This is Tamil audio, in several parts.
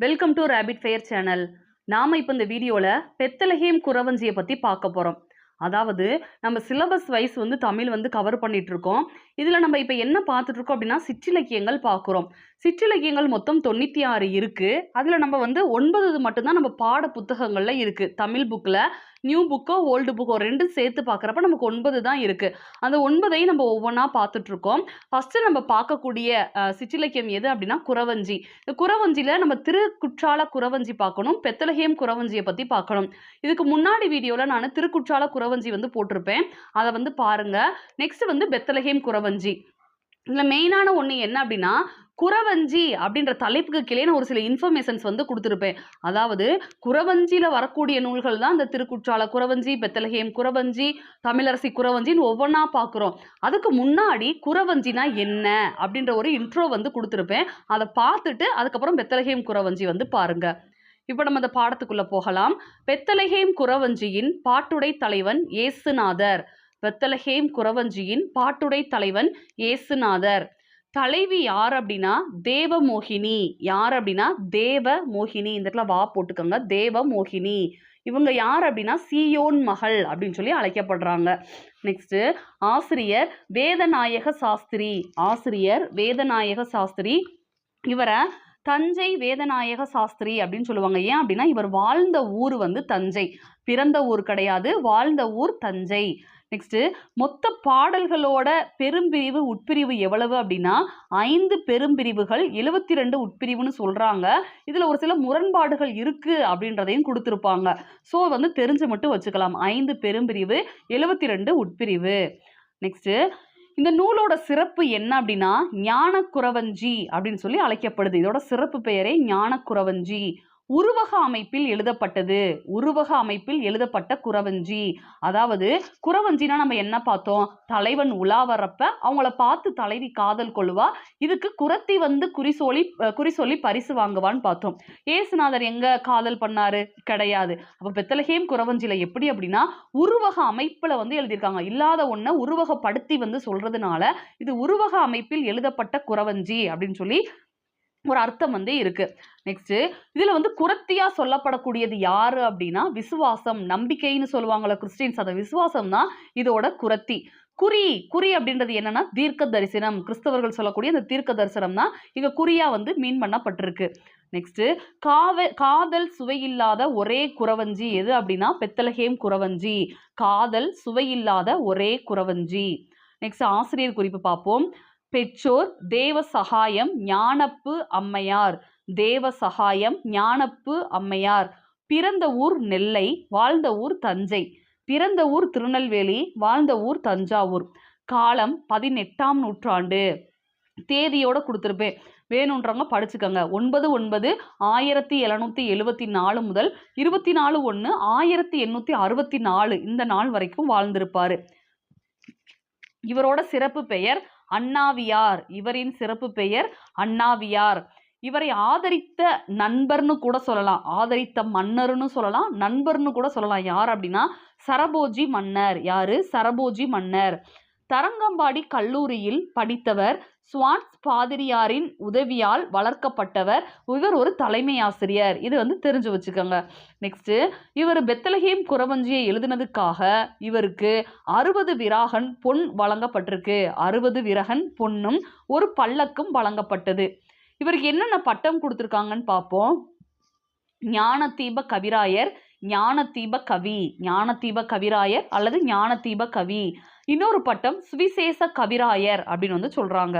Welcome to rapid fire channel நாம் இப்போ இந்த வீடியோவில் பெத்தலகேம் குறவஞ்சியை பற்றி பார்க்க போகிறோம் அதாவது நம்ம சிலபஸ் வைஸ் வந்து தமிழ் வந்து கவர் பண்ணிட்டு இருக்கோம். இதில் நம்ம இப்போ என்ன பார்த்துட்டு இருக்கோம் அப்படின்னா சிற்றிலக்கியங்கள் பார்க்குறோம் சிற்றிலக்கியங்கள் மொத்தம் தொண்ணூற்றி ஆறு இருக்குது அதில் நம்ம வந்து ஒன்பது மட்டும்தான் நம்ம பாட புத்தகங்களில் இருக்குது தமிழ் புக்கில் நியூ புக்கோ ஓல்டு புக்கோ ரெண்டும் சேர்த்து பார்க்குறப்ப நமக்கு ஒன்பது தான் இருக்குது அந்த ஒன்பதையும் நம்ம ஒவ்வொன்றா பார்த்துட்ருக்கோம் ஃபஸ்ட்டு நம்ம பார்க்கக்கூடிய சிற்றிலக்கியம் எது அப்படின்னா குறவஞ்சி. இந்த குறவஞ்சியில் நம்ம திருக்குற்றால குறவஞ்சி பார்க்கணும் பெத்தலகேம் குறவஞ்சியை பற்றி பார்க்கணும். இதுக்கு முன்னாடி வீடியோவில் நான் திருக்குற்றால குறவஞ்சி வந்து போட்டிருப்பேன். அதை வந்து பாருங்கள் நெக்ஸ்ட் வந்து பெத்தலகேம் குறவஞ்சி. இதில் மெயினான ஒன்று என்ன அப்படின்னா குறவஞ்சி அப்படின்ற தலைப்புக்கு கீழே நான் ஒரு சில இன்ஃபர்மேஷன்ஸ் வந்து கொடுத்துருப்பேன். அதாவது குறவஞ்சியில் வரக்கூடிய நூல்கள் தான் இந்த திருக்குற்றால குறவஞ்சி பெத்தலஹேம் குறவஞ்சி தமிழரசி குறவஞ்சின்னு ஒவ்வொன்றா பார்க்குறோம். அதுக்கு முன்னாடி குறவஞ்சினா என்ன அப்படின்ற ஒரு இன்ட்ரோ வந்து கொடுத்துருப்பேன். அதை பார்த்துட்டு அதுக்கப்புறம் பெத்தலஹேம் குறவஞ்சி வந்து பாருங்க. இப்போ நம்ம அந்த பாடத்துக்குள்ளே போகலாம். பெத்தலஹேம் குறவஞ்சியின் பாட்டுடை தலைவன் ஏசுநாதர். பெத்தலஹேம் குறவஞ்சியின் பாட்டுடை தலைவன் ஏசுநாதர் தலைவி யார் அப்படின்னா தேவமோகினி. யார் அப்படின்னா தேவ மோகினி இந்த இடத்துல வா போட்டுக்கோங்க. தேவ மோகினி இவங்க யார் அப்படின்னா சீயோன் மகள் அப்படின்னு சொல்லி அழைக்கப்படுறாங்க. நெக்ஸ்ட்டு ஆசிரியர் வேதநாயக சாஸ்திரி. ஆசிரியர் வேதநாயக சாஸ்திரி. இவரை தஞ்சை வேதநாயக சாஸ்திரி அப்படின்னு சொல்லுவாங்க. ஏன் அப்படின்னா இவர் வாழ்ந்த ஊர் வந்து தஞ்சை. பிறந்த ஊர் கிடையாது. வாழ்ந்த ஊர் தஞ்சை. நெக்ஸ்ட்டு மொத்த பாடல்களோட பெரும்பிரிவு உட்பிரிவு எவ்வளவு அப்படின்னா ஐந்து பெரும்பிரிவுகள் எழுபத்தி ரெண்டு உட்பிரிவுன்னு சொல்கிறாங்க இதில் ஒரு சில முரண்பாடுகள் இருக்குது அப்படின்றதையும் கொடுத்துருப்பாங்க. ஸோ வந்து தெரிஞ்சு மட்டும் வச்சுக்கலாம். ஐந்து பெரும்பிரிவு எழுபத்தி ரெண்டு உட்பிரிவு. நெக்ஸ்ட்டு இந்த நூலோட சிறப்பு என்ன அப்படின்னா ஞானக்குறவஞ்சி அப்படின்னு சொல்லி அழைக்கப்படுது. இதோட சிறப்பு பெயரே ஞானக்குறவஞ்சி உருவக அமைப்பில் எழுதப்பட்டது. உருவக அமைப்பில் எழுதப்பட்ட குறவஞ்சி. அதாவது குறவஞ்சினா நம்ம என்ன பார்த்தோம்? தலைவன் உலா வர்றப்ப அவங்கள பார்த்து தலைவி காதல் கொள்வா இதுக்கு குரத்தி வந்து குறிசொலி அஹ் குறிசொல்லி பரிசு வாங்குவான்னு பார்த்தோம். ஏசுநாதர் எங்க காதல் பண்ணாரு? கிடையாது. அப்ப பெத்தலகேம் குறவஞ்சில எப்படி அப்படின்னா உருவக அமைப்புல வந்து எழுதியிருக்காங்க. இல்லாத ஒன்றை உருவகப்படுத்தி வந்து சொல்றதுனால இது உருவக அமைப்பில் எழுதப்பட்ட குறவஞ்சி அப்படின்னு சொல்லி ஒரு அர்த்தம் வந்து இருக்கு. நெக்ஸ்ட் இதுல வந்து குரத்தியா சொல்லப்படக்கூடியது யாரு அப்படின்னா விசுவாசம் நம்பிக்கைன்னு சொல்லுவாங்களா கிறிஸ்டின்ஸ். அந்த விசுவாசம் தான் இதோட குரத்தி குறி குறி அப்படின்றது என்னன்னா தீர்க்க தரிசனம் கிறிஸ்தவர்கள் சொல்லக்கூடிய அந்த தீர்க்க தரிசனம் தான் இங்க குறியா வந்து மீன் பண்ணப்பட்டிருக்கு. நெக்ஸ்ட் காவ காதல் சுவையில்லாத ஒரே குறவஞ்சி எது அப்படின்னா பெத்தலஹேம் குறவஞ்சி. காதல் சுவையில்லாத ஒரே குறவஞ்சி. நெக்ஸ்ட் ஆசிரியர் குறிப்பு பார்ப்போம். பெற்றோர் தேவ சகாயம் ஞானப்பு அம்மையார். தேவ சகாயம் ஞானப்பு அம்மையார். பிறந்த ஊர் நெல்லை வாழ்ந்த ஊர் தஞ்சை. பிறந்த ஊர் திருநெல்வேலி வாழ்ந்த ஊர் தஞ்சாவூர். காலம் பதினெட்டாம் நூற்றாண்டு. தேதியோட கொடுத்துருப்பேன். வேணுன்றவங்க படிச்சுக்கோங்க. ஒன்பது ஒன்பது ஆயிரத்தி எழுநூற்றி எழுபத்தி நாலு முதல் இருபத்தி நாலு ஒன்று ஆயிரத்தி எண்ணூற்றி அறுபத்தி நாலு இந்த நாள் வரைக்கும் வாழ்ந்திருப்பாரு. இவரோட சிறப்பு பெயர் அண்ணாவியார். இவரின் சிறப்பு பெயர் அண்ணாவியார். இவரை ஆதரித்த நண்பர்னு கூட சொல்லலாம். ஆதரித்த மன்னர்னு சொல்லலாம். நண்பர்னு கூட சொல்லலாம். யார் அப்படின்னா சரபோஜி மன்னர். யாரு? சரபோஜி மன்னர். தரங்கம்பாடி கல்லூரியில் படித்தவர் ஸ்வான்ஸ் பாதிரியாரின் உதவியால் வளர்க்கப்பட்டவர். இவர் ஒரு தலைமை ஆசிரியர். இது வந்து தெரிஞ்சு வச்சுக்கோங்க. நெக்ஸ்ட்டு இவர் பெத்தலஹேம் குறவஞ்சியை எழுதினதுக்காக இவருக்கு அறுபது விராகன் பொன் வழங்கப்பட்டிருக்கு. அறுபது விரகன் பொன்னும் ஒரு பல்லக்கும் வழங்கப்பட்டது. இவருக்கு என்னென்ன பட்டம் கொடுத்துருக்காங்கன்னு பார்ப்போம். ஞானதீப கவிராயர் ஞானதீப கவி ஞானதீப கவிராயர் அல்லது ஞானதீப கவி. இன்னொரு பட்டம் சுவிசேஷ கவிராயர் அப்படின்னு வந்து சொல்கிறாங்க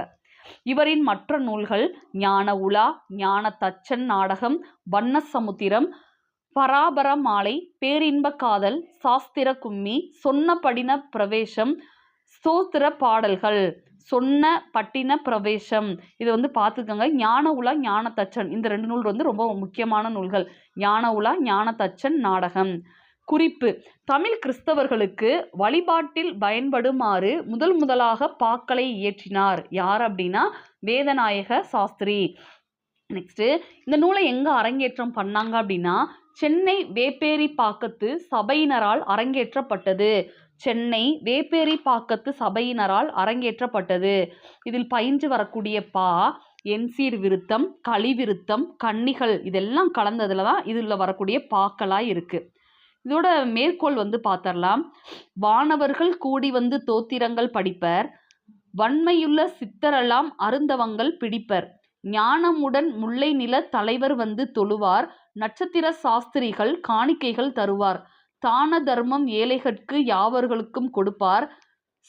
இவரின் மற்ற நூல்கள் ஞான உலா ஞான தச்சன் நாடகம் வண்ண சமுத்திரம் பராபர மாலை பேரின்ப காதல் சாஸ்திர கும்மி சொன்ன படின பிரவேசம் ஸ்தோத்திர பாடல்கள் சொன்ன பட்டின பிரவேசம் இது வந்து பார்த்துக்கோங்க. ஞான உலா ஞான தச்சன் இந்த ரெண்டு நூல் வந்து ரொம்ப முக்கியமான நூல்கள். ஞான உலா ஞான தச்சன் நாடகம். குறிப்பு. தமிழ் கிறிஸ்தவர்களுக்கு வழிபாட்டில் பயன்படுமாறு முதல் முதலாக பாக்களை இயற்றினார். யார் அப்படின்னா வேதநாயக சாஸ்திரி. நெக்ஸ்ட்டு இந்த நூலை எங்கே அரங்கேற்றம் பண்ணாங்க அப்படின்னா சென்னை வேப்பேரி பாக்கத்து சபையினரால் அரங்கேற்றப்பட்டது. சென்னை வேப்பேரி பாக்கத்து சபையினரால் அரங்கேற்றப்பட்டது. இதில் பயின்று வரக்கூடிய பா என்சீர் விருத்தம் களி விருத்தம் கன்னிகள் இதெல்லாம் கலந்ததுல தான் இதில் வரக்கூடிய பாக்களாக இருக்குது இதோட மேற்கோள் வந்து பார்த்தரலாம் வானவர்கள் கூடி வந்து தோத்திரங்கள் படிப்பர். வன்மையுள்ள சித்தரெல்லாம் அருந்தவங்கள் பிடிப்பர். ஞானமுடன் முல்லை நில தலைவர் வந்து தொழுவார். நட்சத்திர சாஸ்திரிகள் காணிக்கைகள் தருவார். தான தர்மம் ஏழைகட்கு யாவர்களுக்கும் கொடுப்பார்.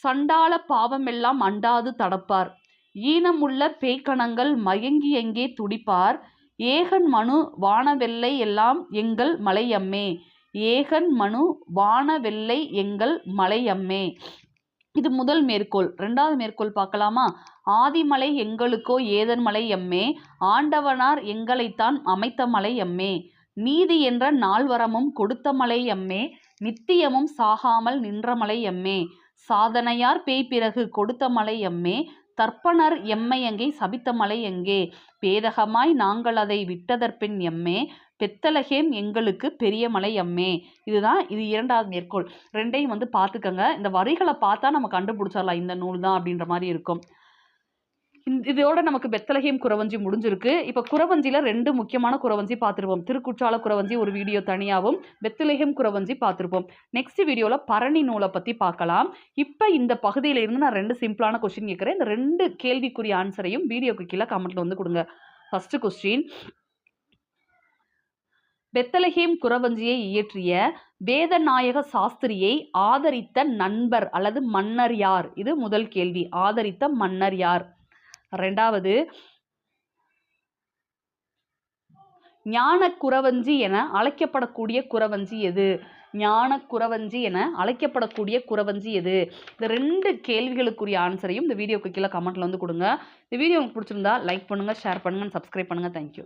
சண்டாள பாவமெல்லாம் அண்டாது தடப்பார். ஈனமுள்ள பேய்க்கணங்கள் மயங்கி எங்கே துடிப்பார். ஏகன் மனு வானவெல்லை எல்லாம் எங்கள் மலையம்மே. ஏகன் மனு வானவெல்லை எங்கள் மலையம்மே. இது முதல் மேற்கோள். ரெண்டாவது மேற்கோள் பார்க்கலாமா? ஆதிமலை எங்களுக்கோ ஏதன் மலை எம்மே ஆண்டவனார் எங்களைத்தான் அமைத்த மலை எம்மே நீதி என்ற நால்வரமும் கொடுத்த மலை எம்மே நித்தியமும் சாகாமல் நின்ற மலை எம்மே சாதனையார் பேய் பிறகு கொடுத்த மலை எம்மே தர்ப்பணர் எம்மையங்கை சபித்த மலை எங்கே? பேதகமாய் நாங்கள் அதை விட்டதற்பின் எம்மே? பெத்தலகேம் எங்களுக்கு பெரிய மலை எம்மே? இதுதான் இது இரண்டாவது மேற்கோள். ரெண்டையும் வந்து பார்த்துக்கங்க. இந்த வரிகளை பார்த்தா நம்ம கண்டுபிடிச்சிடலாம். இந்த நூல் தான் அப்படின்ற மாதிரி இருக்கும். இதோட நமக்கு பெத்தலகேம் குறவஞ்சி முடிஞ்சிருக்கு. இப்போ குறவஞ்சியில் ரெண்டு முக்கியமான குறவஞ்சி பார்த்துருப்போம் திருக்குற்றால குறவஞ்சி ஒரு வீடியோ தனியாகவும் பெத்தலகேம் குறவஞ்சி பார்த்துருப்போம் நெக்ஸ்ட் வீடியோவில் பரணி நூலை பற்றி பார்க்கலாம் இப்போ இந்த பகுதியில் இருந்து நான் ரெண்டு சிம்பிளான கொஸ்டின் கேட்குறேன் இந்த ரெண்டு கேள்விக்குரிய ஆன்சரையும் வீடியோக்கு கீழே கமெண்ட்டில் வந்து கொடுங்க. ஃபஸ்ட்டு கொஸ்டின் பெத்தலகேம் குறவஞ்சியை இயற்றிய வேதநாயக சாஸ்திரியை ஆதரித்த நண்பர் அல்லது மன்னர் யார்? இது முதல் கேள்வி. ஆதரித்த மன்னர் யார்? ரெண்டாவது ஞான குறவஞ்சி என அழைக்கப்படக்கூடிய குறவஞ்சி எது? ஞான குறவஞ்சி என அழைக்கப்படக்கூடிய குறவஞ்சி எது? இந்த ரெண்டு கேள்விகளுக்குரிய ஆன்சரையும் இந்த வீடியோக்கு கீழே கமெண்ட்ல வந்து கொடுங்க. இந்த வீடியோ உங்களுக்கு பிடிச்சிருந்தா லைக் பண்ணுங்க ஷேர் பண்ணுங்க சப்ஸ்கிரைப் பண்ணுங்க. தேங்க்யூ